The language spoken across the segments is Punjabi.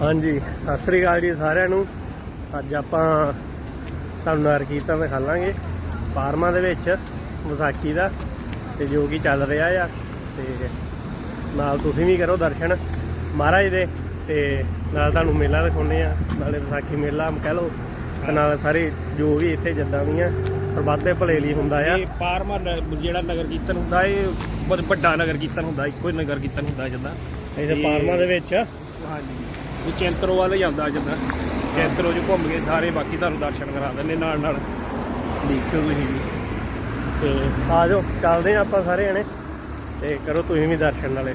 ਹਾਂਜੀ ਸਤਿ ਸ੍ਰੀ ਅਕਾਲ ਜੀ ਸਾਰਿਆਂ ਨੂੰ। ਅੱਜ ਆਪਾਂ ਤੁਹਾਨੂੰ ਨਗਰ ਕੀਰਤਨ ਦਿਖਾਲਾਂਗੇ ਫਾਰਮਾਂ ਦੇ ਵਿੱਚ ਵਿਸਾਖੀ ਦਾ ਤੇ ਜੋ ਕਿ ਚੱਲ ਰਿਹਾ ਆ। ਤੇ ਨਾਲ ਤੁਸੀਂ ਵੀ ਕਰੋ ਦਰਸ਼ਨ ਮਹਾਰਾਜ ਦੇ ਤੇ ਨਾਲ ਤੁਹਾਨੂੰ ਮੇਲਾ ਦਿਖਾਉਂਦੇ ਆ। ਨਾਲੇ ਵਿਸਾਖੀ ਮੇਲਾ ਕਹਿ ਲਓ ਤੇ ਨਾਲ ਸਾਰੇ ਜੋ ਵੀ ਇੱਥੇ ਜਿੱਦਾਂ ਵੀ ਆ ਸਰਬੱਤ ਭਲੇ ਲਈ ਹੁੰਦਾ ਆ। ਇਹ ਪਾਰਮਾ ਜਿਹੜਾ ਨਗਰ ਕੀਰਤਨ ਹੁੰਦਾ ਇਹ ਬਹੁਤ ਵੱਡਾ ਨਗਰ ਕੀਰਤਨ ਹੁੰਦਾ ਇੱਕੋ ਹੀ ਨਗਰ ਕੀਰਤਨ ਹੁੰਦਾ ਜਿੱਦਾਂ। ਇੱਥੇ ਫਾਰਮਾਂ ਦੇ ਵਿੱਚ ਹਾਂਜੀ। ਇਹ ਚੈਂਤਰੋ ਵੱਲ ਜਾਂਦਾ ਆਉਂਦਾ ਜਿੱਦਾਂ। ਚੈਂਤਰੋ ਚ ਘੁੰਮ ਕੇ ਸਾਰੇ ਬਾਕੀ ਤੁਹਾਨੂੰ ਦਰਸ਼ਨ ਕਰਾ ਦਿੰਦੇ ਨਾਲ ਨਾਲ ਦੇਖਿਓ ਤੁਸੀਂ ਵੀ। ਤੇ ਆ ਜਾਓ, ਚੱਲਦੇ ਆ ਆਪਾਂ ਸਾਰੇ ਜਣੇ। ਤੇ ਕਰੋ ਤੁਸੀਂ ਵੀ ਦਰਸ਼ਨ ਨਾਲੇ।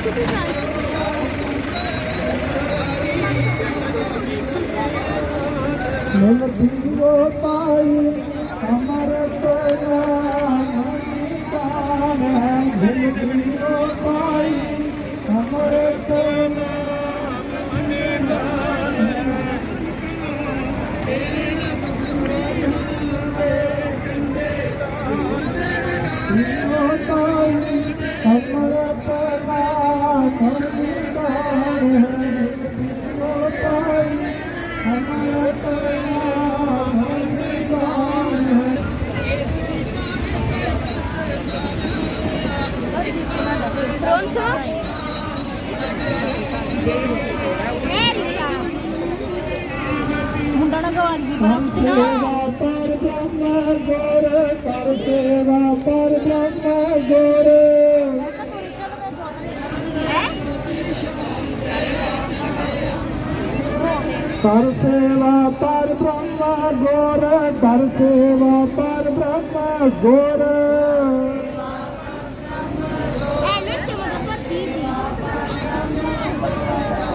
ਆ ਜਾ ਜੋੜੇ ਤਾਰ Pronto? कर सेवा पर ब्रह्म गोर कर सेवा पर ब्रह्म गोर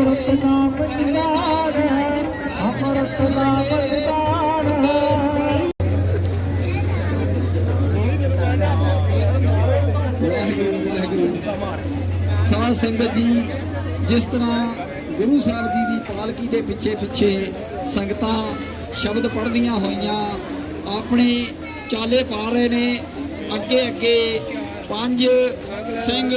ਅਮਰਤ ਨਾਮ ਨਿਦਾਨ ਹੈ, ਅਮਰਤ ਨਾਮ ਨਿਦਾਨ ਹੈ। ਸਾਧ ਸੰਗਤ ਜੀ, ਜਿਸ ਤਰ੍ਹਾਂ ਗੁਰੂ ਸਾਹਿਬ ਜੀ ਦੀ ਪਾਲਕੀ ਦੇ ਪਿੱਛੇ ਪਿੱਛੇ ਸੰਗਤਾਂ ਸ਼ਬਦ ਪੜ੍ਹਦੀਆਂ ਹੋਈਆਂ, ਆਪਣੇ ਚਾਲੇ ਪਾ ਰਹੇ ਨੇ ਅੱਗੇ ਅੱਗੇ ਪੰਜ ਸਿੰਘ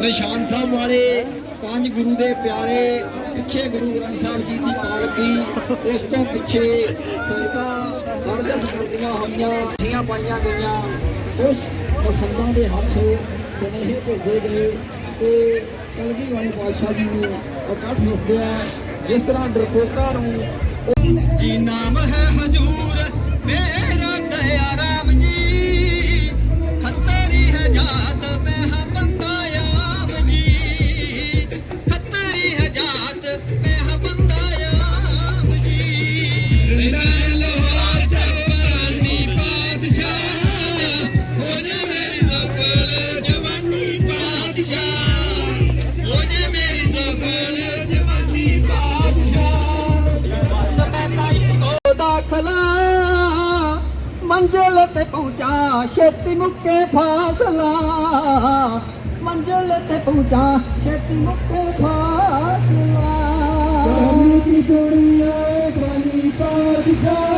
ਨਿਸ਼ਾਨ ਸਾਹਿਬ ਵਾਲੇ ਪੰਜ ਗੁਰੂ ਦੇ ਪਿਆਰੇ, ਪਿੱਛੇ ਗੁਰੂ ਗ੍ਰੰਥ ਸਾਹਿਬ ਜੀ ਦੀ ਪਾਲਕੀ ਉਸ ਤੋਂ ਪਿੱਛੇ ਸੰਗਤਾਂ ਅਰਦਾਸ ਕਰਦੀਆਂ ਹੋਈਆਂ ਠੀਆਂ ਪਾਈਆਂ ਗਈਆਂ। ਉਸ ਮਸੰਦਾਂ ਦੇ ਹੱਥ ਸੁਨੇਹੇ ਭੇਜੇ ਗਏ ਤੇ ਕਲਗੀ ਵਾਲੇ ਪਾਤਸ਼ਾਹ ਜੀ ਨੇ ਇਕੱਠ ਦੱਸਦਿਆ ਜਿਸ ਤਰ੍ਹਾਂ ਡਰਪੋਕਾਂ ਨੂੰ ਜੀ ਨਾਮ ਹੈ ਹਜੂਰ ਤੇ ਪਹੁੰਚਾ, ਛੇਤੀ ਮੁੱਕੇ ਫਾਸਲਾ। ਮੰਜ਼ਿਲ ਤੇ ਪਹੁੰਚਾ, ਛੇਤੀ ਮੁੱਕੇ ਫਾਸਲਾ। ਗਰਮੀ ਦੀ ਦੁਨੀਆ ਗਰਮੀ ਪਾਦਸ਼ਾਹ ਹੋ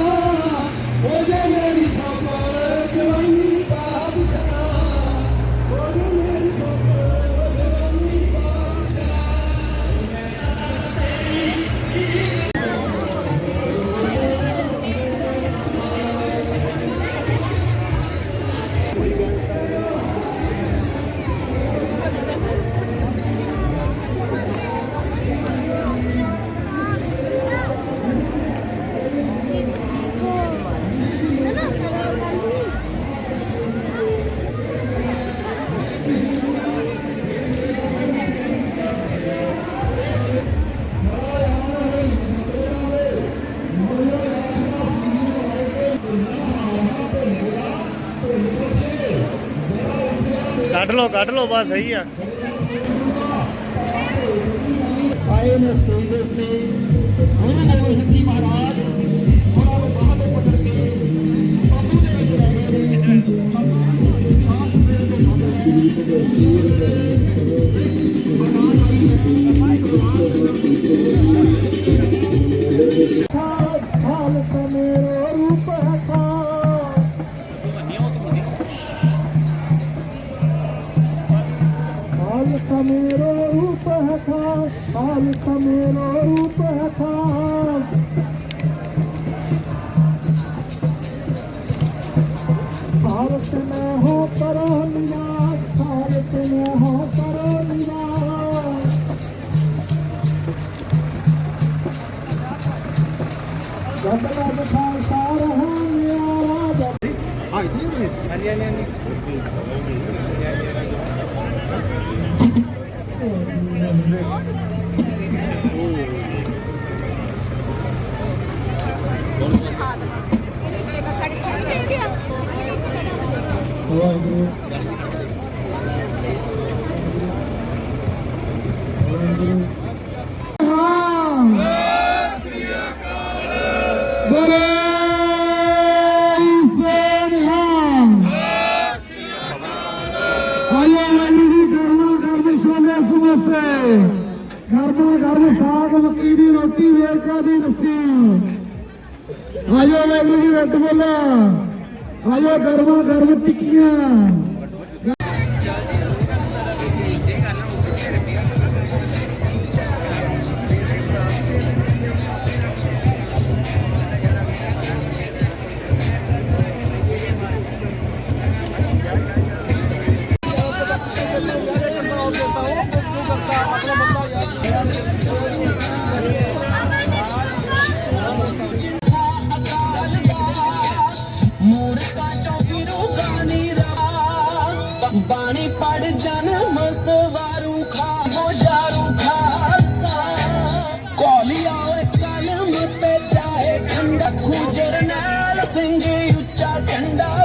ਕੱਢ ਲਓ ਕੱਢ ਬਸ ਸਹੀ ਆ। ਆਏ ਨੇ ਸਟੇਜ ਦੇ मेरो रूप था मालिक मेरो रूप था भारत में हो परो निवास भारत में हो परो निवास घटना दिखा सारा हाँ मेरा हाँ ये ਗੁਰੂ ਗਰਮਾ ਗਰਮ ਸਾਗ ਮੱਕੀ ਦੀ ਰੋਟੀ ਵੇਰਕਾ ਦੀ ਲੱਸੀ ਆਇਓ ਲੈ ਜੀ ਰੱਟ ਬੋਲਾ ਆਇਓ ਗਰਮਾ ਗਰਮ ਟਿੱਕੀਆਂ and I